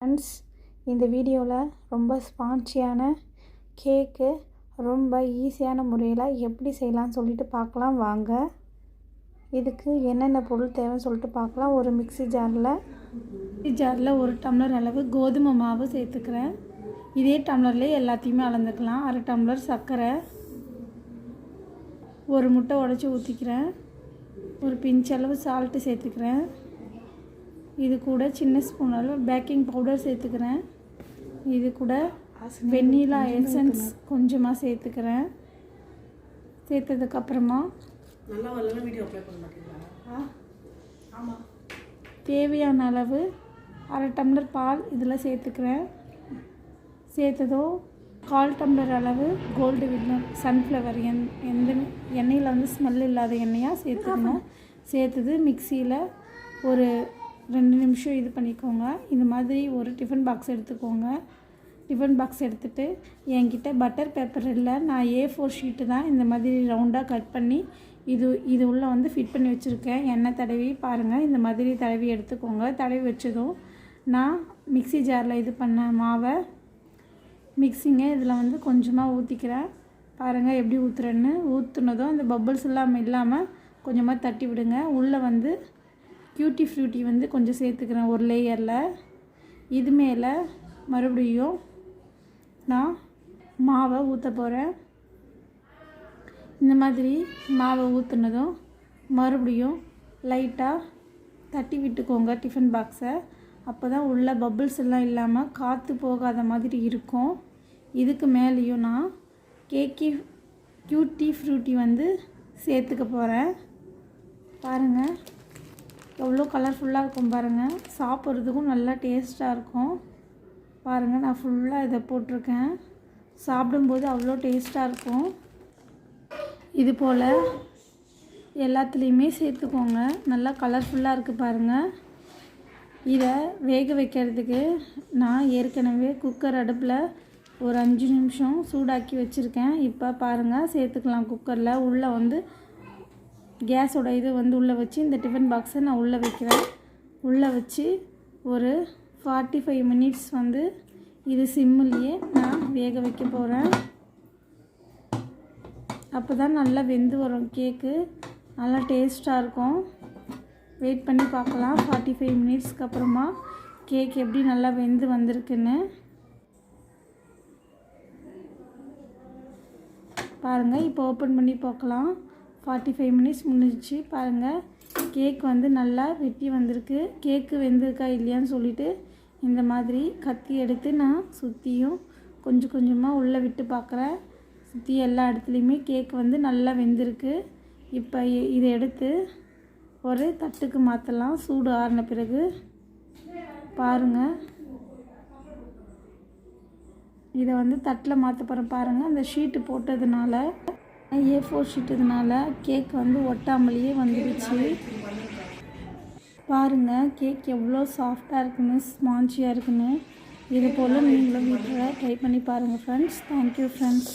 Friends இந்த வீடியோவில் ரொம்ப ஸ்பான்ச்சியான கேக்கு ரொம்ப ஈஸியான முறையில் எப்படி செய்யலாம்னு சொல்லிட்டு பார்க்கலாம். வாங்க. இதுக்கு என்னென்ன பொருள் தேவைன்னு சொல்லிட்டு பார்க்கலாம். ஒரு மிக்ஸி ஜாரில் மிக்சி ஜாரில் ஒரு டம்ளர் அளவு கோதுமை மாவு சேர்த்துக்கிறேன். இதே டம்ளர்லேயே எல்லாத்தையுமே அளந்துக்கலாம். அரை டம்ளர் சர்க்கரை ஒரு முட்டை உடச்சி ஊற்றிக்கிறேன் ஒரு பிஞ்ச் அளவு சால்ட்டு சேர்த்துக்கிறேன். இது கூட சின்ன ஸ்பூன் அளவு பேக்கிங் பவுடர் சேர்த்துக்கிறேன். இது கூட வெண்ணிலா எசன்ஸ் கொஞ்சமாக சேர்த்துக்கிறேன். சேர்த்ததுக்கப்புறமா தேவையான அளவு அரை டம்ளர் பால் இதில் சேர்த்துக்கிறேன். சேர்த்ததும் கால் டம்ளர் அளவு கோல்டு வின்னர் சன்ஃப்ளவர் எண் எந்த எண்ணெயில் வந்து ஸ்மெல் இல்லாத எண்ணெயாக சேர்த்துக்கணும். சேர்த்தது மிக்சியில் ஒரு ரெண்டு நிமிஷம் இது பண்ணிக்கோங்க. இந்த மாதிரி ஒரு டிஃபன் பாக்ஸ் எடுத்துக்கோங்க. டிஃபன் பாக்ஸ் எடுத்துகிட்டு என்கிட்ட பட்டர் பேப்பர் இல்லை. நான் ஏ ஃபோர் ஷீட்டு தான் இந்த மாதிரி ரவுண்டாக கட் பண்ணி இது இது உள்ளே வந்து ஃபிட் பண்ணி வச்சுருக்கேன். எண்ணெய் தடவி பாருங்கள் இந்த மாதிரி தடவி எடுத்துக்கோங்க. தடவி வச்சதும் நான் மிக்சி ஜாரில் இது பண்ண மாவை மிக்ஸிங்க இதில் வந்து கொஞ்சமாக ஊற்றிக்கிறேன் பாருங்கள் எப்படி ஊற்றுறேன்னு ஊற்றுனதும் அந்த பப்பிள்ஸ் இல்லாமல் இல்லாமல் கொஞ்சமாக தட்டி விடுங்க. உள்ளே வந்து கியூட்டி ஃப்ரூட்டி வந்து கொஞ்சம் சேர்த்துக்கிறேன் ஒரு லேயரில் இது மேலே மறுபடியும் நான் மாவை ஊற்ற போகிறேன் இந்த மாதிரி மாவை ஊற்றுனதும் மறுபடியும் லைட்டாக தட்டி விட்டுக்கோங்க டிஃபன் பாக்ஸை அப்போ தான் உள்ள பப்புள்ஸ் எல்லாம் இல்லாமல் காற்று போகாத மாதிரி இருக்கும். இதுக்கு மேலேயும் நான் கேக்கி கியூட்டி ஃப்ரூட்டி வந்து சேர்த்துக்க போகிறேன் பாருங்கள் எவ்வளோ கலர்ஃபுல்லாக இருக்கும் பாருங்கள் சாப்பிட்றதுக்கும் நல்லா டேஸ்ட்டாக இருக்கும். பாருங்கள் நான் ஃபுல்லாக இதை போட்டிருக்கேன். சாப்பிடும்போது அவ்வளோ டேஸ்ட்டாக இருக்கும். இது போல் எல்லாத்துலேயுமே சேர்த்துக்கோங்க. நல்லா கலர்ஃபுல்லாக இருக்குது பாருங்கள் இதை வேக வைக்கிறதுக்கு நான் ஏற்கனவே குக்கர் அடுப்பில் ஒரு அஞ்சு நிமிஷம் சூடாக்கி வச்சுருக்கேன். இப்போ பாருங்கள் சேர்த்துக்கலாம் குக்கரில் உள்ளே வந்து கேஸோட இது வந்து உள்ளே வச்சு இந்த டிஃபன் பாக்ஸை நான் உள்ளே வைக்கிறேன். உள்ளே வச்சு ஒரு ஃபார்ட்டி ஃபைவ் மினிட்ஸ் வந்து இது சிம்மிலேயே நான் வேக வைக்க போகிறேன் அப்போ தான் நல்லா வெந்து வரும் கேக்கு நல்லா டேஸ்ட்டாக இருக்கும். வெயிட் பண்ணி பார்க்கலாம். ஃபார்ட்டி ஃபைவ் மினிட்ஸ்க்கு அப்புறமா கேக் எப்படி நல்லா வெந்து வந்திருக்குன்னு. பாருங்கள் இப்போ ஓப்பன் பண்ணி பார்க்கலாம். ஃபார்ட்டி ஃபைவ் மினிட்ஸ் முடிஞ்சிச்சு. பாருங்கள் கேக் வந்து நல்லா வெட்டி வந்திருக்கு. கேக்கு வெந்திருக்கா இல்லையான்னு சொல்லிட்டு இந்த மாதிரி கத்தி எடுத்து நான் சுற்றியும் கொஞ்சம் கொஞ்சமாக உள்ளே விட்டு பார்க்குறேன் சுற்றி எல்லா இடத்துலையுமே கேக் வந்து நல்லா வெந்திருக்கு. இப்போ இதை எடுத்து ஒரு தட்டுக்கு மாற்றலாம் சூடு ஆறின பிறகு பாருங்கள் இதை வந்து தட்டில் மாற்ற போகிறேன் பாருங்கள் அந்த ஷீட்டு போட்டதுனால ஏ ஃபோர் ஷீட்டதுனால கேக் வந்து ஒட்டாமலேயே வந்துடுச்சு. பாருங்கள் கேக் எவ்வளோ சாஃப்டாக இருக்குன்னு ஸ்பான்ஜியாக இருக்குன்னு. இது போல் நீங்களும் வீட்டில் ட்ரை பண்ணி பாருங்கள் ஃப்ரெண்ட்ஸ் தேங்க்யூ ஃப்ரெண்ட்ஸ்